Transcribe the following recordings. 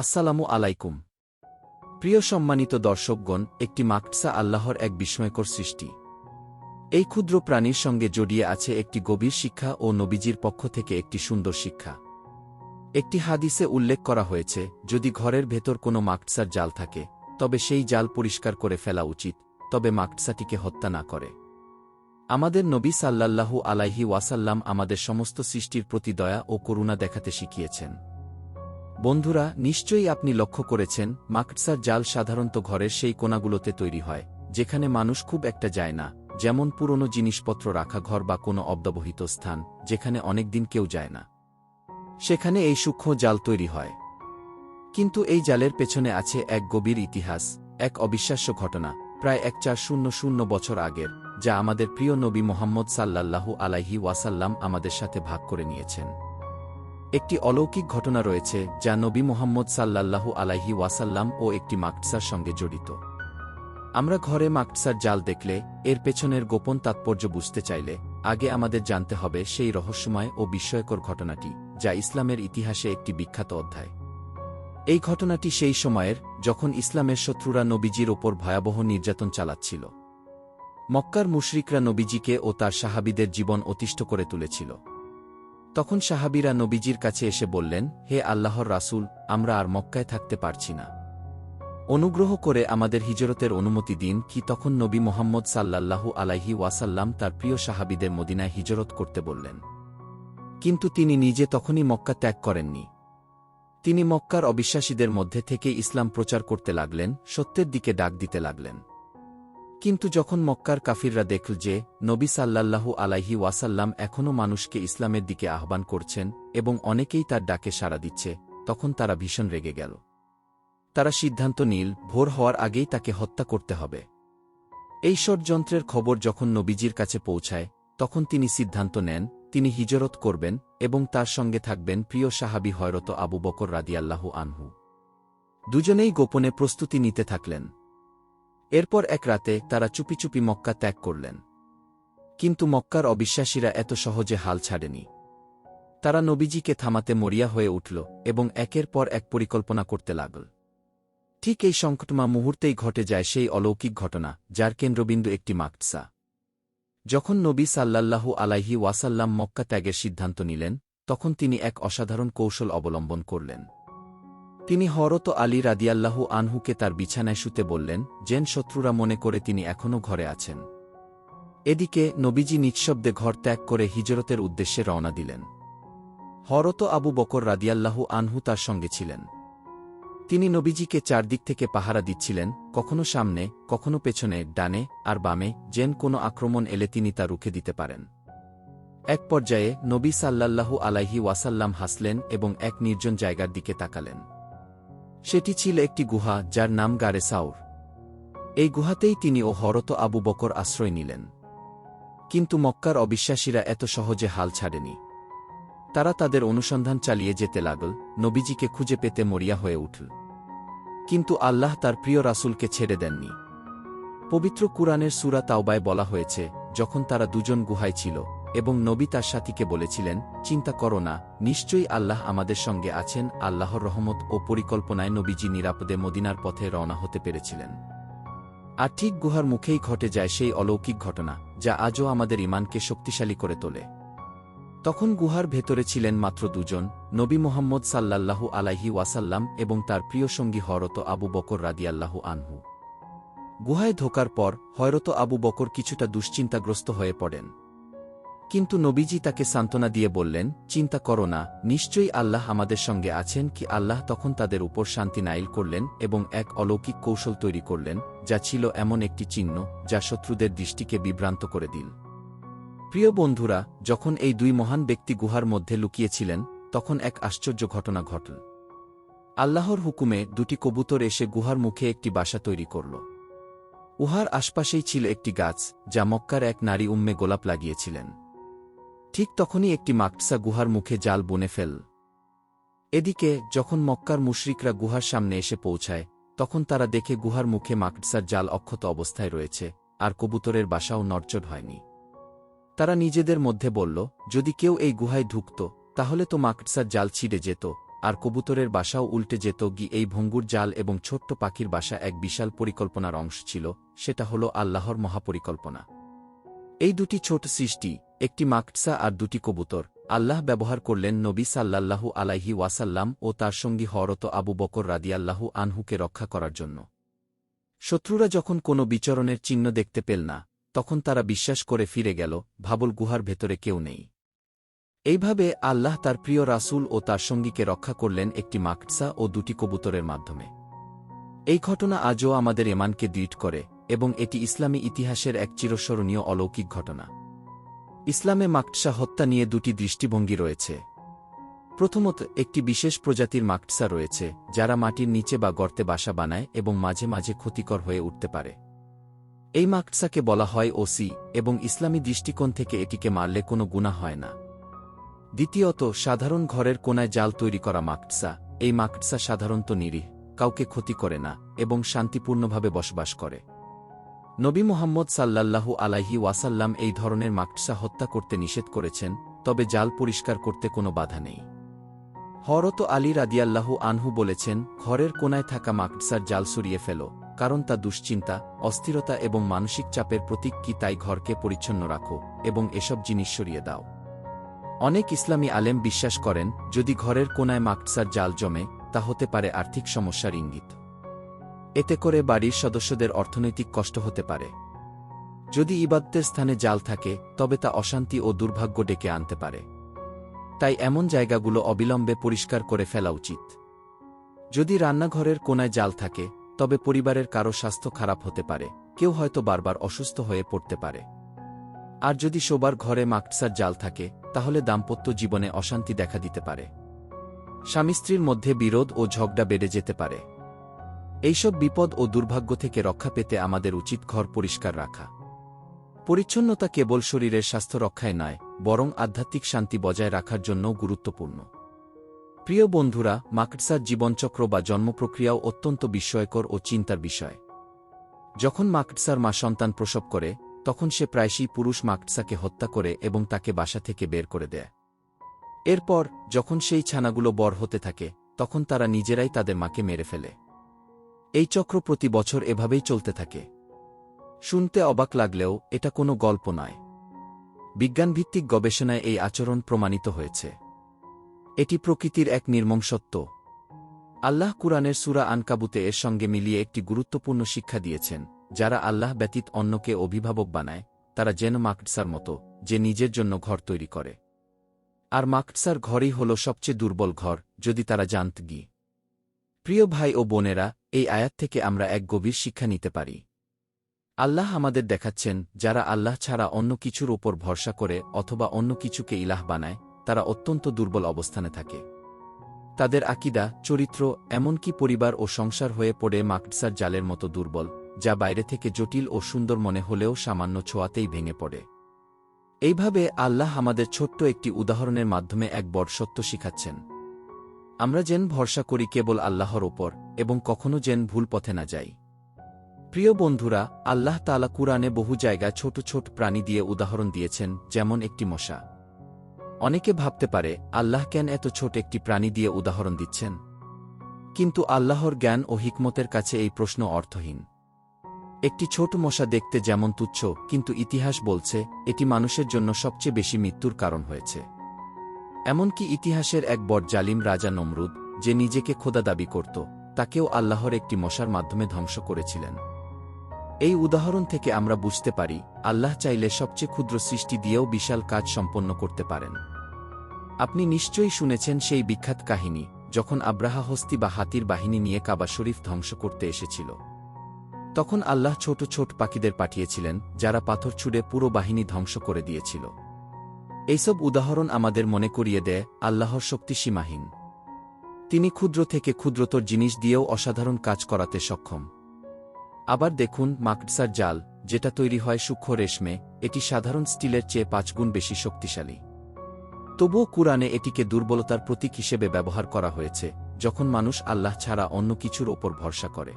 আসসালামু আলাইকুম। প্রিয় সম্মানিত দর্শকগণ, একটি মাকসা আল্লাহর এক বিস্ময়কর সৃষ্টি। এই ক্ষুদ্র প্রাণীর সঙ্গে জড়িয়ে আছে একটি গভীর শিক্ষা ও নবীজির পক্ষ থেকে একটি সুন্দর শিক্ষা। একটি হাদিসে উল্লেখ করা হয়েছে, যদি ঘরের ভেতর কোনো মাকসার জাল থাকে, তবে সেই জাল পরিষ্কার করে ফেলা উচিত, তবে মাকসাটিকে হত্যা না করে। আমাদের নবী সাল্লাল্লাহু আলাইহি ওয়াসাল্লাম আমাদের সমস্ত সৃষ্টির প্রতি দয়া ও করুণা দেখাতে শিখিয়েছেন। বন্ধুরা, নিশ্চয়ই আপনি লক্ষ্য করেছেন মাকটসার জাল সাধারণত ঘরের সেই কোনাগুলোতে তৈরি হয়, যেখানে মানুষ খুব একটা যায় না, যেমন পুরনো জিনিসপত্র রাখা ঘর বা কোনো অব্যবহিত স্থান, যেখানে অনেকদিন কেউ যায় না। সেখানে এই সূক্ষ্ম জাল তৈরি হয়। কিন্তু এই জালের পেছনে আছে এক গভীর ইতিহাস, এক অবিশ্বাস্য ঘটনা, প্রায় এক চার শূন্য শূন্য বছর আগের, যা আমাদের প্রিয় নবী মোহাম্মদ সাল্লাল্লাহু আলাইহি ওয়াসাল্লাম আমাদের সাথে ভাগ করে নিয়েছেন। একটি অলৌকিক ঘটনা রয়েছে, যা নবী মোহাম্মদ সাল্লাল্লাহু আলাইহি ওয়াসাল্লাম ও একটি মাকটসার সঙ্গে জড়িত। আমরা ঘরে মাকটসার জাল দেখলে, এর পেছনের গোপন তাৎপর্য বুঝতে চাইলে, আগে আমাদের জানতে হবে সেই রহস্যময় ও বিস্ময়কর ঘটনাটি, যা ইসলামের ইতিহাসে একটি বিখ্যাত অধ্যায়। এই ঘটনাটি সেই সময়ের, যখন ইসলামের শত্রুরা নবীজির ওপর ভয়াবহ নির্যাতন চালাচ্ছিল। মক্কার মুশরিকরা নবীজিকে ও তার সাহাবিদের জীবন অতিষ্ঠ করে তুলেছিল। তখন সাহাবিরা নবীজির কাছে এসে বললেন, হে আল্লাহর রাসূল, আমরা আর মক্কায় থাকতে পারছি না। অনুগ্রহ করে আমাদের হিজরতের অনুমতি দিন কি তখন নবী মোহাম্মদ সাল্লাল্লাহু আলাইহি ওয়াসাল্লাম তার প্রিয় সাহাবিদের মদিনায় হিজরত করতে বললেন। কিন্তু তিনি নিজে তখনই মক্কা ত্যাগ করেননি। তিনি মক্কার অবিশ্বাসীদের মধ্যে থেকে ইসলাম প্রচার করতে লাগলেন, সত্যের দিকে ডাক দিতে লাগলেন। কিন্তু যখন মক্কার কাফিররা দেখল যে নবী সাল্লাল্লাহু আলাইহি ওয়াসাল্লাম এখনও মানুষকে ইসলামের দিকে আহ্বান করছেন এবং অনেকেই তার ডাকে সাড়া দিচ্ছে, তখন তারা ভীষণ রেগে গেল। তারা সিদ্ধান্ত নীল, ভোর হওয়ার আগেই তাকে হত্যা করতে হবে। এই ষড়যন্ত্রের খবর যখন নবীজির কাছে পৌঁছায়, তখন তিনি সিদ্ধান্ত নেন, তিনি হিজরত করবেন এবং তার সঙ্গে থাকবেন প্রিয় সাহাবি হয়রত আবু বকর রাদিয়াল্লাহু আনহু। দুজনেই গোপনে প্রস্তুতি নিতে থাকলেন। এরপর এক রাতে তারা চুপি চুপি মক্কা ত্যাগ করলেন। কিন্তু মক্কার অবিশ্বাসীরা এত সহজে হাল ছাড়েনি। তারা নবীজিকে থামাতে মরিয়া হয়ে উঠল এবং একের পর এক পরিকল্পনা করতে লাগল। ঠিক এই সংকটমা মুহূর্তেই ঘটে যায় সেই অলৌকিক ঘটনা, যার কেন্দ্রবিন্দু একটি মাকটসা যখন নবী সাল্লাল্লাহু আলাইহি ওয়াসাল্লাম মক্কা ত্যাগের সিদ্ধান্ত নিলেন, তখন তিনি এক অসাধারণ কৌশল অবলম্বন করলেন। তিনি হরত আলী রাদিয়াল্লাহু আনহুকে তার বিছানায় শুতে বললেন, জেন শত্রুরা মনে করে তিনি এখনও ঘরে আছেন। এদিকে নবীজি নিঃশব্দে ঘর ত্যাগ করে হিজরতের উদ্দেশ্যে রওনা দিলেন। হরত আবু বকর রাদিয়াল্লাহু আনহু তার সঙ্গে ছিলেন। তিনি নবীজিকে চারদিক থেকে পাহারা দিচ্ছিলেন, কখনো সামনে, কখনো পেছনে, ডানে আর বামে, যেন কোনো আক্রমণ এলে তিনি তা রুখে দিতে পারেন। এক পর্যায়ে নবী সাল্লাল্লাহু আলাইহি ওয়াসাল্লাম হাসলেন এবং এক নির্জন জায়গার দিকে তাকালেন। সেটি ছিল একটি গুহা যার নাম গারে সাউর। এই গুহাতেই তিনি ও হরত আবু বকর আশ্রয় নিলেন। কিন্তু মক্কার অবিশ্বাসীরা এত সহজে হাল ছাড়েনি। তারা তাদের অনুসন্ধান চালিয়ে যেতে লাগল, নবীজিকে খুঁজে পেতে মরিয়া হয়ে উঠল। কিন্তু আল্লাহ তার প্রিয় রাসুলকে ছেড়ে দেননি। পবিত্র কুরআনের সুরা তাওবায় বলা হয়েছে, যখন তারা দুজন গুহায় ছিল এবং নবী তার সাথীকে বলেছিলেন, চিন্তা করো না, নিশ্চয়ই আল্লাহ আমাদের সঙ্গে আছেন, আল্লাহর রহমত ও পরিকল্পনায় নবীজি নিরাপদে মদিনার পথে রওনা হতে পেরেছিলেন। আর ঠিক গুহার মুখেই ঘটে যায় সেই অলৌকিক ঘটনা, যা আজও আমাদের ইমানকে শক্তিশালী করে তোলে। তখন গুহার ভেতরে ছিলেন মাত্র দুজন, নবী মোহাম্মদ সাল্লাল্লাহু আলাইহি ওয়াসাল্লাম এবং তার প্রিয় সঙ্গী হরত আবু বকর রাদিয়াল্লাহু আনহু। গুহায় ঢোকার পর হয়রত আবু বকর কিছুটা দুশ্চিন্তাগ্রস্ত হয়ে পড়েন। কিন্তু নবীজি তাকে সান্ত্বনা দিয়ে বললেন, চিন্তা করো না, নিশ্চয়ই আল্লাহ আমাদের সঙ্গে আছেন কি আল্লাহ তখন তাদের উপর শান্তি নাইল করলেন এবং এক অলৌকিক কৌশল তৈরি করলেন, যা ছিল এমন একটি চিহ্ন, যা শত্রুদের দৃষ্টিকে বিভ্রান্ত করে দিল। প্রিয় বন্ধুরা, যখন এই দুই মহান ব্যক্তি গুহার মধ্যে লুকিয়েছিলেন, তখন এক আশ্চর্য ঘটনা ঘটল। আল্লাহর হুকুমে দুটি কবুতর এসে গুহার মুখে একটি বাসা তৈরি করল। উহার আশপাশেই ছিল একটি গাছ, যা মক্কার এক নারী উম্মে গোলাপ লাগিয়েছিলেন। ঠিক তখনই একটি মাকটসা গুহার মুখে জাল বনে ফেল। এদিকে, যখন মক্কার মুশরিকরা গুহার সামনে এসে পৌঁছায়, তখন তারা দেখে গুহার মুখে মাকটসার জাল অক্ষত অবস্থায় রয়েছে, আর কবুতরের বাসাও নড়চড় হয়নি। তারা নিজেদের মধ্যে বলল, যদি কেউ এই গুহায় ঢুকত, তাহলে তো মাকটসার জাল ছিঁড়ে যেত, আর কবুতরের বাসাও উল্টে যেত গি এই ভঙ্গুর জাল এবং ছোট্ট পাখির বাসা এক বিশাল পরিকল্পনার অংশ ছিল, সেটা হল আল্লাহর মহাপরিকল্পনা। এই দুটি ছোট সৃষ্টি, একটি মাকটসা আর দুটি কবুতর, আল্লাহ ব্যবহার করলেন নবী সাল্লাল্লাহু আলাইহি ওয়াসাল্লাম ও তার সঙ্গী হরত আবু বকর রাদিয়াল্লাহু আনহুকে রক্ষা করার জন্য। শত্রুরা যখন কোনো বিচরণের চিহ্ন দেখতে পেল না, তখন তারা বিশ্বাস করে ফিরে গেল, ভাবল গুহার ভেতরে কেউ নেই। এইভাবে আল্লাহ তার প্রিয় রাসূল ও তার সঙ্গীকে রক্ষা করলেন একটি মাকটসা ও দুটি কবুতরের মাধ্যমে। এই ঘটনা আজও আমাদের এমানকে দৃঢ় করে এবং এটি ইসলামী ইতিহাসের এক চিরস্মরণীয় অলৌকিক ঘটনা। ইসলামে মাকটসা হত্যা নিয়ে দুটি দৃষ্টিভঙ্গি রয়েছে। প্রথমত, একটি বিশেষ প্রজাতির মাকটসা রয়েছে, যারা মাটির নিচে বা গর্তে বাসা বানায় এবং মাঝে মাঝে ক্ষতিকর হয়ে উঠতে পারে। এই মাকটসাকে বলা হয় ওসি, এবং ইসলামী দৃষ্টিকোণ থেকে এটিকে মারলে কোনো গুণা হয় না। দ্বিতীয়ত, সাধারণ ঘরের কোনায় জাল তৈরি করা মাকটসা, এই মাকটসা সাধারণত নিরীহ, কাউকে ক্ষতি করে না, এবং শান্তিপূর্ণভাবে বসবাস করে। নবী মোহাম্মদ সাল্লাল্লাহু আলাইহি ওয়াসাল্লাম এই ধরনের মাকটসা হত্যা করতে নিষেধ করেছেন, তবে জাল পরিষ্কার করতে কোনো বাধা নেই। হরত আলী রাদিয়াল্লাহু আনহু বলেছেন, ঘরের কোনায় থাকা মাকটসার জাল সরিয়ে ফেল, কারণ তা দুশ্চিন্তা, অস্থিরতা এবং মানসিক চাপের প্রতীক কি তাই ঘরকে পরিচ্ছন্ন রাখো এবং এসব জিনিস সরিয়ে দাও। অনেক ইসলামী আলেম বিশ্বাস করেন, যদি ঘরের কোনায় মাকটসার জাল জমে, তা হতে পারে আর্থিক সমস্যার ইঙ্গিত। এতে করে বাড়ির সদস্যদের অর্থনৈতিক কষ্ট হতে পারে। যদি ইবাদতের স্থানে জাল থাকে, তবে তা অশান্তি ও দুর্ভাগ্য ডেকে আনতে পারে। তাই এমন জায়গাগুলো অবিলম্বে পরিষ্কার করে ফেলা উচিত। যদি রান্নাঘরের কোনায় জাল থাকে, তবে পরিবারের কারও স্বাস্থ্য খারাপ হতে পারে, কেউ হয়তো বারবার অসুস্থ হয়ে পড়তে পারে। আর যদি শোবার ঘরে মাকসার জাল থাকে, তাহলে দাম্পত্য জীবনে অশান্তি দেখা দিতে পারে। স্বামী স্ত্রীর মধ্যে বিরোধ ও ঝগড়া বেড়ে যেতে পারে। এইসব বিপদ ও দুর্ভাগ্য থেকে রক্ষা পেতে আমাদের উচিত ঘর পরিষ্কার রাখা। পরিচ্ছন্নতা কেবল শরীরের স্বাস্থ্য রক্ষায় নয়, বরং আধ্যাত্মিক শান্তি বজায় রাখার জন্যও গুরুত্বপূর্ণ। প্রিয় বন্ধুরা মাকটসার জীবনচক্র বা জন্মপ্রক্রিয়াও অত্যন্ত বিস্ময়কর ও চিন্তার বিষয়। যখন মাকটসার মা সন্তান প্রসব করে, তখন সে প্রায়শই পুরুষ মাকটসাকে হত্যা করে এবং তাকে বাসা থেকে বের করে দেয়। এরপর, যখন সেই ছানাগুলো বর হতে থাকে, তখন তারা নিজেরাই তাদের মাকে মেরে ফেলে। এই চক্র প্রতি বছর এভাবেই চলতে থাকে। শুনতে অবাক লাগলেও এটা কোনো গল্প নয়। বিজ্ঞানভিত্তিক গবেষণায় এই আচরণ প্রমাণিত হয়েছে। এটি প্রকৃতির এক নির্মম সত্য। আল্লাহ কুরআনের সুরা আনকাবুতে এর সঙ্গে মিলিয়ে একটি গুরুত্বপূর্ণ শিক্ষা দিয়েছেন, যারা আল্লাহ ব্যতীত অন্যকে অভিভাবক বানায়, তারা যেন মাকটসার মতো, যে নিজের জন্য ঘর তৈরি করে। আর মাকটসার ঘরই হল সবচেয়ে দুর্বল ঘর, যদি তারা জানত গি প্রিয় ভাই ও বোনেরা এই আয়াত থেকে আমরা এক গভীর শিক্ষা নিতে পারি। আল্লাহ আমাদের দেখাচ্ছেন, যারা আল্লাহ ছাড়া অন্য কিছুর ওপর ভরসা করে অথবা অন্য কিছুকে ইলাহ বানায়, তারা অত্যন্ত দুর্বল অবস্থানে থাকে। তাদের আকিদা, চরিত্র, এমনকি পরিবার ও সংসার হয়ে পড়ে মাকটসার জালের মতো দুর্বল, যা বাইরে থেকে জটিল ও সুন্দর মনে হলেও সামান্য ছোঁয়াতেই ভেঙে পড়ে। এইভাবে আল্লাহ আমাদের ছোট্ট একটি উদাহরণের মাধ্যমে এক বড় সত্য শিখাচ্ছেন। আমরা যেন ভরসা করি কেবল আল্লাহর ওপর এবং কখনো যেন ভুল পথে না যাই। প্রিয় বন্ধুরা, আল্লাহ তালা কুরআনে বহু জায়গা ছোট ছোট প্রাণী দিয়ে উদাহরণ দিয়েছেন, যেমন একটি মশা। অনেকে ভাবতে পারে, আল্লাহ কেন এত ছোট একটি প্রাণী দিয়ে উদাহরণ দিচ্ছেন? কিন্তু আল্লাহর জ্ঞান ও হিকমতের কাছে এই প্রশ্ন অর্থহীন। একটি ছোট মশা দেখতে যেমন তুচ্ছ, কিন্তু ইতিহাস বলছে, এটি মানুষের জন্য সবচেয়ে বেশি মৃত্যুর কারণ হয়েছে। এমনকি ইতিহাসের এক বট জালিম রাজা নমরুদ, যে নিজেকে খোদা দাবি করত তাকেও আল্লাহর একটি মশার মাধ্যমে ধ্বংস করেছিলেন। এই উদাহরণ থেকে আমরা বুঝতে পারি, আল্লাহ চাইলে সবচেয়ে ক্ষুদ্র সৃষ্টি দিয়েও বিশাল কাজ সম্পন্ন করতে পারেন। আপনি নিশ্চয়ই শুনেছেন সেই বিখ্যাত কাহিনী, যখন আব্রাহা হস্তি বা হাতির বাহিনী নিয়ে কাবা শরীফ ধ্বংস করতে এসেছিল। তখন আল্লাহ ছোট ছোট পাখিদের পাঠিয়েছিলেন, যারা পাথর ছুড়ে পুরো বাহিনী ধ্বংস করে দিয়েছিল। এইসব উদাহরণ আমাদের মনে করিয়ে দেয়, আল্লাহর শক্তি সীমাহীন তিনি ক্ষুদ্র থেকে ক্ষুদ্রতর জিনিস দিয়েও অসাধারণ কাজ করাতে সক্ষম। আবার দেখুন মাকডসার জাল, যেটা তৈরি হয় সূক্ষ্ম রেশমে, এটি সাধারণ স্টিলের চেয়ে পাঁচগুণ বেশি শক্তিশালী। তবুও কুরআনে এটিকে দুর্বলতার প্রতীক হিসেবে ব্যবহার করা হয়েছে, যখন মানুষ আল্লাহ ছাড়া অন্য কিছুর ওপর ভরসা করে।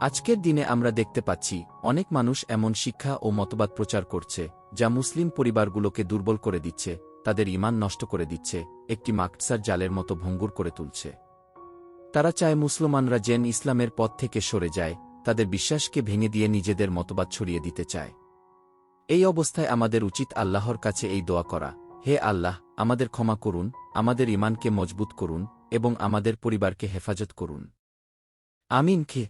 আজকের দিনে আমরা দেখতে পাচ্ছি, অনেক মানুষ এমন শিক্ষা ও মতবাদ প্রচার করছে, যা মুসলিম পরিবারগুলোকে দুর্বল করে দিচ্ছে তাদের ইমান নষ্ট করে দিচ্ছে, একটি মাকসার জালের মতো ভঙ্গুর করে তুলছে। তারা চায় মুসলমানরা জেন ইসলামের পথ থেকে সরে যায়, তাদের বিশ্বাসকে ভেঙে দিয়ে নিজেদের মতবাদ ছড়িয়ে দিতে চায়। এই অবস্থায় আমাদের উচিত আল্লাহর কাছে এই দোয়া করা, হে আল্লাহ, আমাদের ক্ষমা করুন, আমাদের ইমানকে মজবুত করুন, এবং আমাদের পরিবারকে হেফাজত করুন। আমিন খে